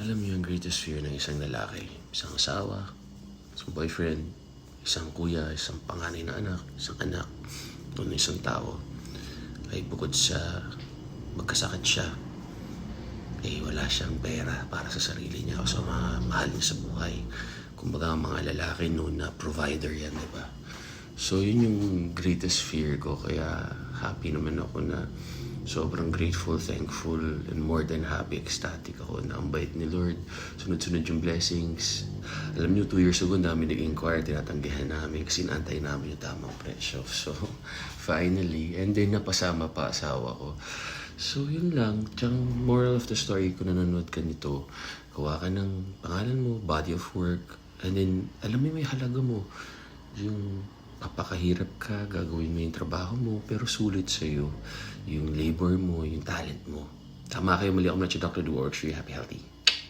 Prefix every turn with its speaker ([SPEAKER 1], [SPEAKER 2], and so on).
[SPEAKER 1] Alam mo yung greatest fear ng isang lalaki, isang asawa, isang boyfriend, isang kuya, isang panganay na anak, isang anak, o ng isang tao, ay bukod sa magkasakit siya, eh wala siyang pera para sa sarili niya o sa mga mahal niya sa buhay. Kumbaga ang mga lalaki noon na provider yan, di ba? So yun yung greatest fear ko, kaya happy naman ako na sobrang grateful, thankful, and more than happy, ecstatic ako na ang bait ni Lord. Sunod-sunod yung blessings. Alam niyo, two years ago, namin nag-inquire, tinatanggihan namin kasi naantay namin yung tamang presyo. So, finally, and then napasama pa asawa ko. So, yun lang. Tsang moral of the story, kung nanonood ka nito, gawa ka ng pangalan mo, body of work, and then, alam mo may halaga mo. Yung papakahirap ka, gagawin mo yung trabaho mo, pero sulit sa'yo yung labor mo, yung talent mo. Tama kayo, mali ako na si Dr. Duworks. Happy, healthy.